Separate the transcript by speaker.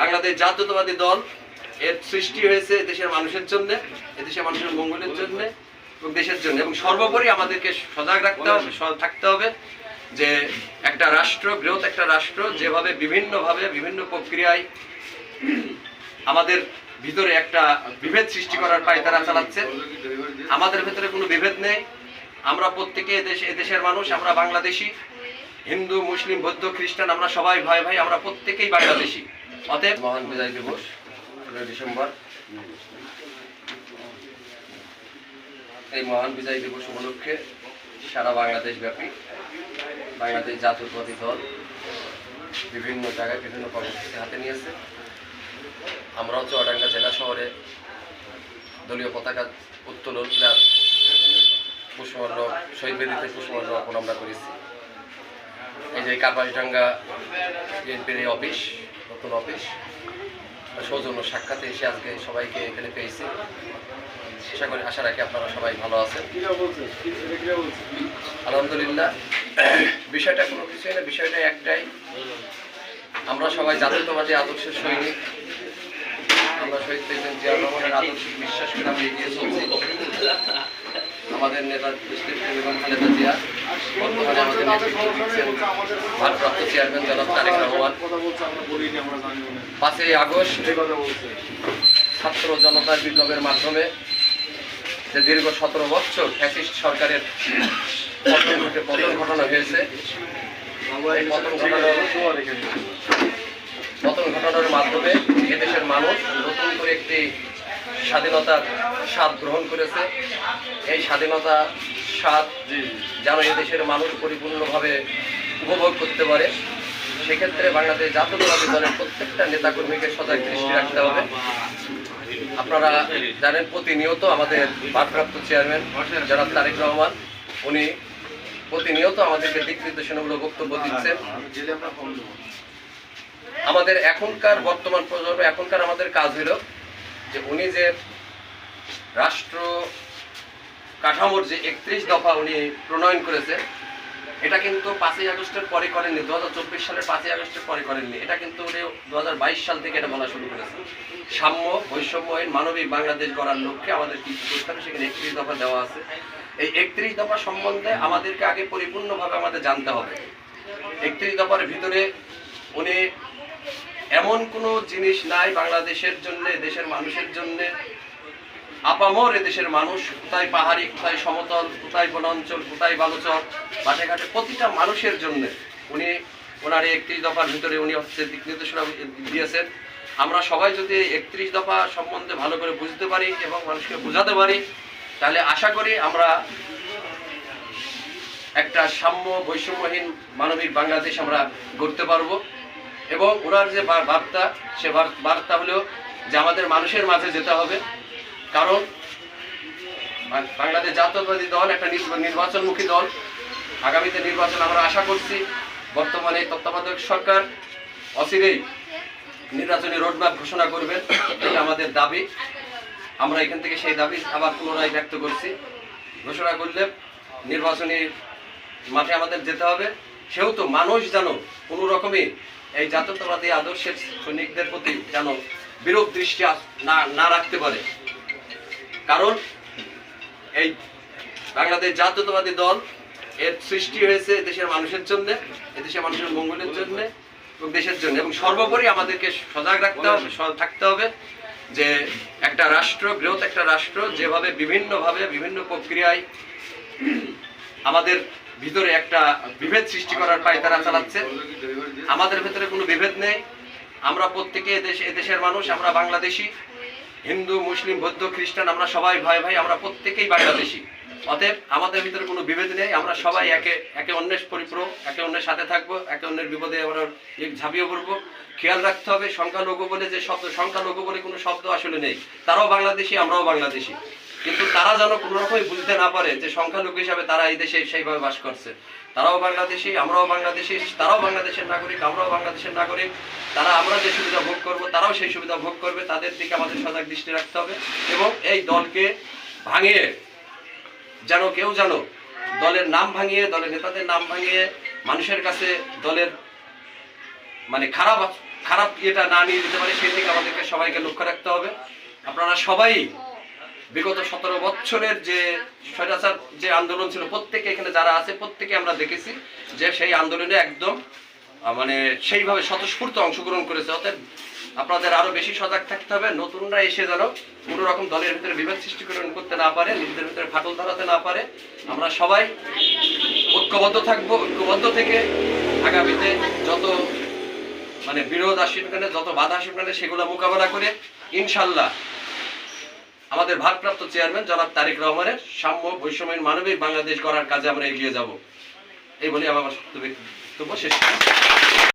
Speaker 1: বাংলাদেশ জাতীয়তাবাদী দল এর সৃষ্টি হয়েছে দেশের মানুষের জন্য দেশের মানুষের মঙ্গলের জন্য এবং দেশের জন্য। এবং সর্বোপরি আমাদেরকে সজাগ রাখতে হবে থাকতে হবে যে একটা রাষ্ট্র, বৃহৎ একটা রাষ্ট্র যেভাবে বিভিন্নভাবে, বিভিন্ন প্রক্রিয়ায় আমাদের ভিতরে একটা বিভেদ সৃষ্টি করার পায়তারা চালাচ্ছে। আমাদের ভেতরে কোনো বিভেদ নেই। আমরা প্রত্যেকে এদেশ এদেশের মানুষ, আমরা বাংলাদেশি, হিন্দু, মুসলিম, বৌদ্ধ, খ্রিস্টান, আমরা সবাই ভাই ভাই, আমরা প্রত্যেকেই বাংলাদেশি। অতএব মহান বিজয় দিবস ষোলোই ডিসেম্বর। এই মহান বিজয় দিবস উপলক্ষে সারা বাংলাদেশ ব্যাপী বাংলাদেশ জাতীয়তাবাদী দল বিভিন্ন জায়গায় বিভিন্ন কর্মসূচি হাতে নিয়েছে। আমরাও চুয়াডাঙ্গা জেলা শহরে দলীয় পতাকা উত্তোলন প্লাস পুষ্পমাল্য শহীদ বেদিতে পুষ্পমাল্য অর্পণ আমরা করেছি। এই যে কাপাসডাঙ্গা বিএনপির অফিস নতুন অফিস। সৌজন্য সাক্ষাতে এসে আজকে সবাইকে এখানে পেয়েছি। আশা করি আশা রাখি আপনারা সবাই ভালো আছেন। আলহামদুলিল্লাহ বিষয়টা কোনো কিছুই না বিষয়টা একটাই। আমরা সবাই জাতীয়তাবাদী আদর্শের সৈনিক। আমরা শহীদ প্রেসিডেন্ট জিয়া রহমানের আদর্শে বিশ্বাস করে আমরা এগিয়ে চলছি। আমাদের নেতা দেশটির খালেদা জিয়া। ভারপ্রাপ্ত চেয়ারম্যান পাঁচই আগস্ট ছাত্র জনতার বিপ্লবের মাধ্যমে যে দীর্ঘ সতেরো বছর ফ্যাসিস্ট সরকারের পতন ঘটে, পতন ঘটানো হয়েছে। এই পতন
Speaker 2: এখানে
Speaker 1: পতন ঘটানোর মাধ্যমে এদেশের মানুষ নতুন করে একটি স্বাধীনতার স্বাদ গ্রহণ করেছে। এই স্বাধীনতা স্বাদ যেন এদেশের মানুষ পরিপূর্ণভাবে উপভোগ করতে পারে। সেক্ষেত্রে বাংলাদেশ জাতীয়তাবাদী দলের প্রত্যেকটা নেতাকর্মীকে সজাগ দৃষ্টি রাখতে হবে। আপনারা জানেন প্রতিনিয়ত আমাদের ভারপ্রাপ্ত চেয়ারম্যান জনাব তারেক রহমান, উনি প্রতিনিয়ত আমাদেরকে দিক নির্দেশনামূলক বক্তব্য দিচ্ছেন। আমাদের এখনকার বর্তমান প্রজন্ম, এখনকার আমাদের কাজ হলো যে উনি যে রাষ্ট্র কাঠামোর যে একত্রিশ দফা উনি প্রণয়ন করেছে, এটা কিন্তু পাঁচই আগস্টের পরে করেননি দু হাজার চব্বিশ সালের পাঁচই আগস্টের পরে করেননি। এটা কিন্তু উনি দু হাজার বাইশ সাল থেকে এটা বলা শুরু করেছে। সাম্য বৈষম্যহীন মানবিক বাংলাদেশ গড়ার লক্ষ্যে আমাদের কি কি করতে হবে, সেখানে একত্রিশ দফা দেওয়া আছে। এই একত্রিশ দফা সম্বন্ধে আমাদেরকে আগে পরিপূর্ণভাবে আমাদের জানতে হবে। একত্রিশ দফার ভিতরে উনি এমন কোনো জিনিস নাই বাংলাদেশের জন্য, দেশের মানুষের জন্য আপামর দেশের মানুষ, কোথায় পাহাড়ি, কোথায় সমতল, কোথায় বনাঞ্চল, কোথায় বালুচর মাঠে ঘাটে প্রতিটা মানুষের জন্য উনি ওনার একত্রিশ দফার ভিতরে উনি হচ্ছে দিক নির্দেশনা দিয়েছেন। আমরা সবাই যদি একত্রিশ দফা সম্বন্ধে ভালো করে বুঝতে পারি এবং মানুষকে বোঝাতে পারি, তাহলে আশা করি আমরা একটা সাম্য বৈষম্যহীন মানবিক বাংলাদেশ আমরা গড়তে পারব। এবং ওনার যে বার্তা, সে বার্তা হলো যে আমাদের মানুষের মাঝে যেতে হবে। কারণ বাংলাদেশ জাতীয়তাবাদী দল, একটা নির্বাচনমুখী দল। আগামীতে নির্বাচন আমরা আশা করছি। বর্তমানে তত্ত্বাবধায়ক সরকার অচিরেই নির্বাচনী রোডম্যাপ ঘোষণা করবেন এটা আমাদের দাবি। আমরা এখান থেকে সেই দাবি আবার পুনরায় ব্যক্ত করছি। ঘোষণা করলে নির্বাচনী মাঠে আমাদের যেতে হবে। সেহেতু মানুষ যেন কোনো রকমই এই জাতীয়তাবাদী আদর্শের সৈনিকদের প্রতি যেন বিরূপ দৃষ্টি না না রাখতে পারে। কারণ এই বাংলাদেশ জাতীয়তাবাদী দল এর সৃষ্টি হয়েছে দেশের মানুষের জন্য দেশের মানুষের মঙ্গলের জন্য এবং দেশের জন্য। এবং সর্বোপরি আমাদেরকে সজাগ রাখতে হবে থাকতে হবে যে একটা রাষ্ট্র, বৃহৎ একটা রাষ্ট্র যেভাবে বিভিন্নভাবে, বিভিন্ন প্রক্রিয়ায় আমাদের ভিতরে একটা বিভেদ সৃষ্টি করার পায়তারা চালাচ্ছে। আমাদের ভেতরে কোনো বিভেদ নেই। আমরা প্রত্যেকে এদেশ, এদেশের মানুষ, আমরা বাংলাদেশি। হিন্দু, মুসলিম, বৌদ্ধ, খ্রিস্টান, আমরা সবাই ভাই ভাই, আমরা প্রত্যেকেই বাংলাদেশি। অতএব আমাদের ভিতরে কোনো বিভেদ নেই, আমরা সবাই একে একে অন্যের পরিপূরক, একে অন্যের সাথে থাকব, একে অন্যের বিপদে আমরা ঝাঁপিয়ে পড়ব। খেয়াল রাখতে হবে, সংখ্যালঘু বলে যে শব্দ, সংখ্যালঘু বলে কোনো শব্দ আসলে নেই। তারাও বাংলাদেশি, আমরাও বাংলাদেশি। কিন্তু তারা যেন কোনো রকমই বুঝতে না পারে যে সংখ্যালঘু হিসাবে তারা এই দেশে সেইভাবে বাস করছে। তারাও বাংলাদেশি, আমরাও বাংলাদেশি, তারাও বাংলাদেশের নাগরিক, আমরাও বাংলাদেশের নাগরিক। তারা আমরা যে সুবিধা ভোগ করব, তারাও সেই সুবিধা ভোগ করবে। তাদের দিকে আমাদের সজাগ দৃষ্টি রাখতে হবে এবং এই দলকে ভাঙিয়ে, যেন কেউ যেন দলের নাম ভাঙিয়ে, দলের নেতাদের নাম ভাঙিয়ে, মানুষের কাছে দলের মানে খারাপ খারাপ ইয়েটা না নিয়ে যেতে পারে, সেই দিকে আমাদেরকে সবাইকে লক্ষ্য রাখতে হবে। আপনারা সবাই বিগত সতেরো বছরের যে স্বৈরাচার, যে আন্দোলন ছিল, প্রত্যেকে এখানে যারা আছে, প্রত্যেকে আমরা দেখেছি যে সেই আন্দোলনে একদম মানে সেইভাবে স্বতঃস্ফূর্ত অংশগ্রহণ করেছে। অতএব আপনাদের আরও বেশি সজাগ থাকতে হবে। নতুনরা এসে যেন কোনো রকম দলের ভিতরে বিভেদ সৃষ্টিকরণ করতে না পারে, নিজেদের ভিতরে ফাটল ধরাতে না পারে। আমরা সবাই ঐক্যবদ্ধ থাকব, ঐক্যবদ্ধ থেকে আগামীতে যত মানে বিরোধ কেন যত বাধা কেন সেগুলো মোকাবেলা করে, ইনশাল্লাহ আমাদের ভারপ্রাপ্ত চেয়ারম্যান জনাব তারেক রহমানের সাম্য বৈষম্যের মানবিক বাংলাদেশ করার কাজে আমরা এগিয়ে যাব এই বলে আমার বক্তব্য শেষ।